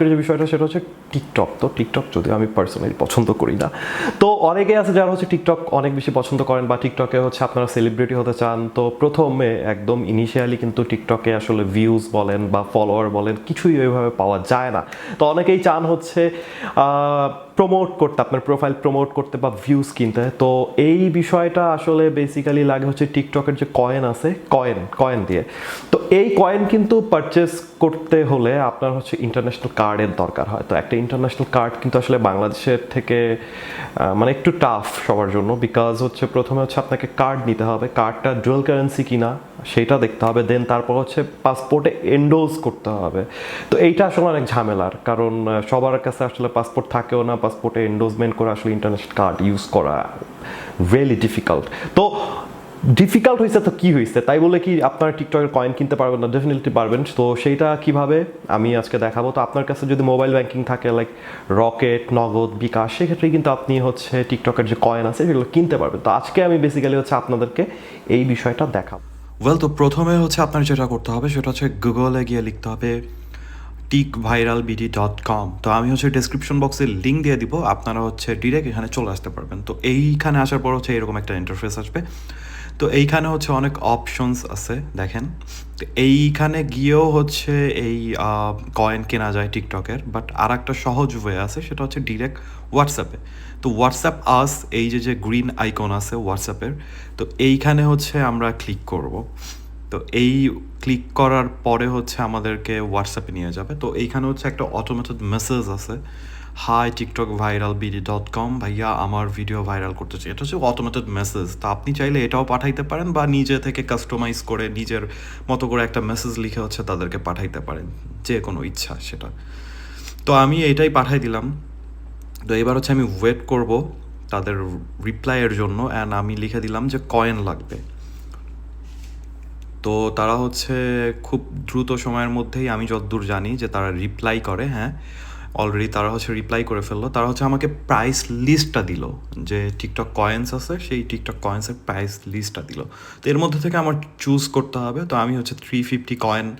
আজকের যে বিষয়টা সেটা হচ্ছে টিকটক। তো টিকটক যদিও আমি পার্সোনালি পছন্দ করি না। তো অনেকে আছে যারা হচ্ছে টিকটক অনেক বেশি পছন্দ করেন বা টিকটকে হচ্ছে আপনারা সেলিব্রিটি হতে চান। তো প্রথমে একদম ইনিশিয়ালি কিন্তু টিকটকে আসলে ভিউজ বলেন বা ফলোয়ার বলেন কিছুই ওইভাবে পাওয়া যায় না। তো অনেকেই চান হচ্ছে প্রমোট করতে, আপনার প্রোফাইল প্রমোট করতে বা ভিউজ কিনতে। তো এই বিষয়টা আসলে বেসিক্যালি লাগে হচ্ছে টিকটকের যে কয়েন আছে কয়েন কয়েন দিয়ে। তো এই কয়েন কিন্তু পারচেস করতে হলে আপনার হচ্ছে ইন্টারন্যাশনাল কার্ডের দরকার হয়। তো একটা ইন্টারন্যাশনাল কার্ড কিন্তু আসলে বাংলাদেশের থেকে মানে একটু টাফ সবার জন্য। বিকজ হচ্ছে প্রথমে হচ্ছে আপনাকে কার্ড নিতে হবে। কার্ডটা ডুয়েল কারেন্সি কিনা, সেটা দেখতে হবে। দেন তারপর হচ্ছে পাসপোর্টে এন্ডোজ করতে হবে। তো এইটা আসলে অনেক ঝামেলার। কারণ সবার কাছে আসলে পাসপোর্ট থাকেও না পাসপোর্টে এন্ডোজমেন্ট করে আসলে ইন্টারন্যাশনাল কার্ড ইউজ করা রিয়েলি ডিফিকাল্ট তো ডিফিকাল্ট হয়েছে তো কি হয়েছে? তাই বলে কি আপনার টিকটকের কয়েন কিনতে পারবেন না ডেফিনেটলি পারবেন। তো সেইটা কীভাবে? আমি আজকে দেখাবো। তো আপনার কাছে যদি মোবাইল ব্যাংকিং থাকে লাইক রকেট নগদ বিকাশ সেক্ষেত্রে কিন্তু আপনি হচ্ছে টিকটকের যে কয়েন আছে, সেগুলো কিনতে পারবেন। তো আজকে আমি বেসিক্যালি হচ্ছে আপনাদেরকে এই বিষয়টা দেখাবো। ওয়েল তো প্রথমে হচ্ছে আপনার যেটা করতে হবে, সেটা হচ্ছে গুগলে গিয়ে লিখতে হবে Tik viral BD dot com তো আমি হচ্ছে ডিসক্রিপশন বক্সে লিঙ্ক দিয়ে দিব, আপনারা হচ্ছে ডিরেক্ট এখানে চলে আসতে পারবেন। তো এইখানে আসার পর হচ্ছে এরকম একটা ইন্টারফেস আসবে। তো এইখানে হচ্ছে অনেক অপশনস আছে, দেখেন। তো এইখানে গিয়েও হচ্ছে এই কয়েন কেনা যায় টিকটকের বাট আর একটা সহজ ওয়ে আছে, সেটা হচ্ছে ডিরেক্ট হোয়াটসঅ্যাপে তো হোয়াটসঅ্যাপ আস এই যে যে গ্রিন আইকন আছে হোয়াটসঅ্যাপের তো এইখানে হচ্ছে আমরা ক্লিক করব। তো এই ক্লিক করার পরে হচ্ছে আমাদেরকে হোয়াটসঅ্যাপে নিয়ে যাবে। তো এইখানে হচ্ছে একটা অটোমেটেড মেসেজ আছে। Hi TikTok viral BD dot com ভাইয়া, আমার ভিডিও ভাইরাল করতে চাই এটা হচ্ছে অটোমেটেড মেসেজ তো আপনি চাইলে এটাও পাঠাইতে পারেন বা নিজে থেকে কাস্টমাইজ করে নিজের মতো করে একটা মেসেজ লিখে হচ্ছে তাদেরকে পাঠাইতে পারেন। যে কোনো ইচ্ছা সেটা। তো আমি এটাই পাঠাই দিলাম। তো এবার হচ্ছে আমি ওয়েট করব তাদের রিপ্লাইয়ের জন্য। অ্যান্ড আমি লিখে দিলাম যে কয়েন লাগবে। তো তারা হচ্ছে খুব দ্রুত সময়ের মধ্যেই আমি যতদূর জানি যে তারা রিপ্লাই করে হ্যাঁ। অলরেডি তারা হচ্ছে রিপ্লাই করে ফেলল। তারা হচ্ছে আমাকে প্রাইস লিস্টটা দিল যে টিকটক কয়েন্স আছে, সেই টিকটক কয়েন্সের প্রাইস লিস্টটা দিল। তো এর মধ্যে থেকে আমার চুজ করতে হবে। তো আমি হচ্ছে থ্রি ফিফটি কয়েন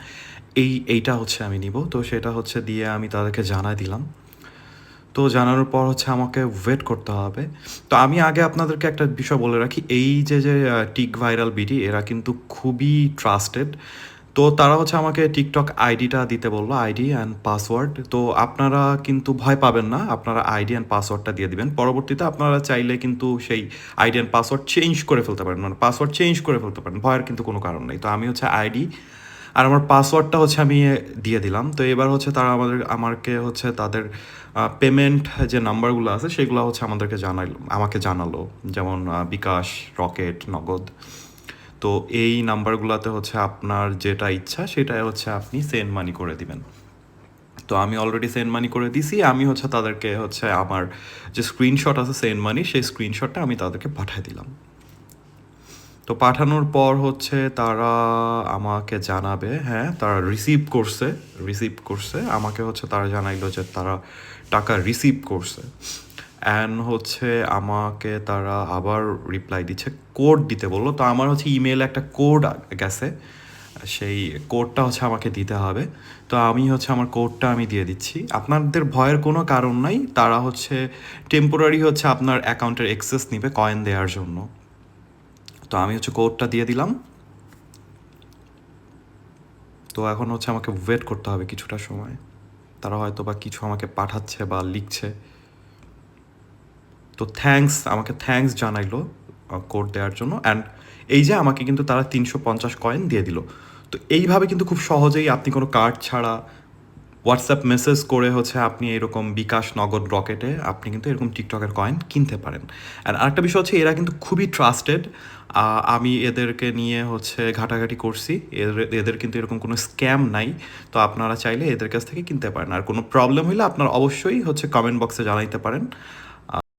এই, এইটা হচ্ছে আমি নিব। তো সেটা হচ্ছে দিয়ে আমি তাদেরকে জানাই দিলাম। তো জানানোর পর হচ্ছে আমাকে ওয়েট করতে হবে। তো আমি আগে আপনাদেরকে একটা বিষয় বলে রাখি, এই যে যে টিক ভাইরাল বিডি, এরা কিন্তু খুবই ট্রাস্টেড তো তারা হচ্ছে আমাকে টিকটক আইডিটা দিতে বলল, আইডি অ্যান্ড পাসওয়ার্ড তো আপনারা কিন্তু ভয় পাবেন না, আপনারা আইডি অ্যান্ড পাসওয়ার্ডটা দিয়ে দিবেন। পরবর্তীতে আপনারা চাইলে কিন্তু সেই আইডি অ্যান্ড পাসওয়ার্ড চেঞ্জ করে ফেলতে পারেন। মানে পাসওয়ার্ড চেঞ্জ করে ফেলতে পারেন, ভয়ের কিন্তু কোনো কারণ নেই। তো আমি হচ্ছে আইডি আর আমার পাসওয়ার্ডটা হচ্ছে আমি দিয়ে দিলাম। তো এবার হচ্ছে তারা আমাদের, আমাকে হচ্ছে তাদের পেমেন্ট যে নাম্বারগুলো আছে সেগুলো হচ্ছে আমাদেরকে জানাইলো, আমাকে জানালো। যেমন বিকাশ, রকেট, নগদ। তো এই নাম্বারগুলোতে হচ্ছে আপনার যেটা ইচ্ছা সেটাই হচ্ছে আপনি সেন্ড মানি করে দিবেন। তো আমি অলরেডি সেন্ড মানি করে দিছি। আমি হচ্ছে তাদেরকে হচ্ছে আমার যে স্ক্রিনশট আছে সেন্ড মানি সেই স্ক্রিনশটটা আমি তাদেরকে পাঠিয়ে দিলাম। তো পাঠানোর পর হচ্ছে তারা আমাকে জানাবে হ্যাঁ তারা রিসিভ করছে রিসিভ করছে। আমাকে হচ্ছে তারা জানাইলো যে তারা টাকা রিসিভ করছে। অ্যান্ড হচ্ছে আমাকে তারা আবার রিপ্লাই দিচ্ছে কোড দিতে বলল। তো আমার হচ্ছে ইমেলে একটা কোড গেছে, সেই কোডটা হচ্ছে আমাকে দিতে হবে। তো আমি হচ্ছে আমার কোডটা আমি দিয়ে দিচ্ছি। আপনাদের ভয়ের কোনো কারণ নাই, তারা হচ্ছে টেম্পোরারি হচ্ছে আপনার অ্যাকাউন্টের অ্যাক্সেস নিবে কয়েন দেওয়ার জন্য। তো আমি হচ্ছে কোডটা দিয়ে দিলাম। তো এখন হচ্ছে আমাকে ওয়েট করতে হবে কিছুটা সময়। তারা হয়তো বা কিছু আমাকে পাঠাচ্ছে বা লিখছে। তো থ্যাঙ্কস আমাকে থ্যাঙ্কস জানাইলো কোড দেওয়ার জন্য। অ্যান্ড এই যে আমাকে কিন্তু তারা তিনশো পঞ্চাশ কয়েন দিয়ে দিল। তো এইভাবে কিন্তু খুব সহজেই আপনি কোনো কার্ড ছাড়া হোয়াটসঅ্যাপ মেসেজ করে হচ্ছে আপনি এরকম বিকাশ নগদ রকেটে আপনি কিন্তু এরকম টিকটকের কয়েন কিনতে পারেন। আর আরেকটা বিষয় হচ্ছে এরা কিন্তু খুবই ট্রাস্টেড আমি এদেরকে নিয়ে হচ্ছে ঘাটাঘাটি করছি এদের এদের কিন্তু এরকম কোনো স্ক্যাম নাই, তো আপনারা চাইলে এদের কাছ থেকে কিনতে পারেন। আর কোনো প্রবলেম হলে আপনারা অবশ্যই হচ্ছে কমেন্ট বক্সে জানাইতে পারেন।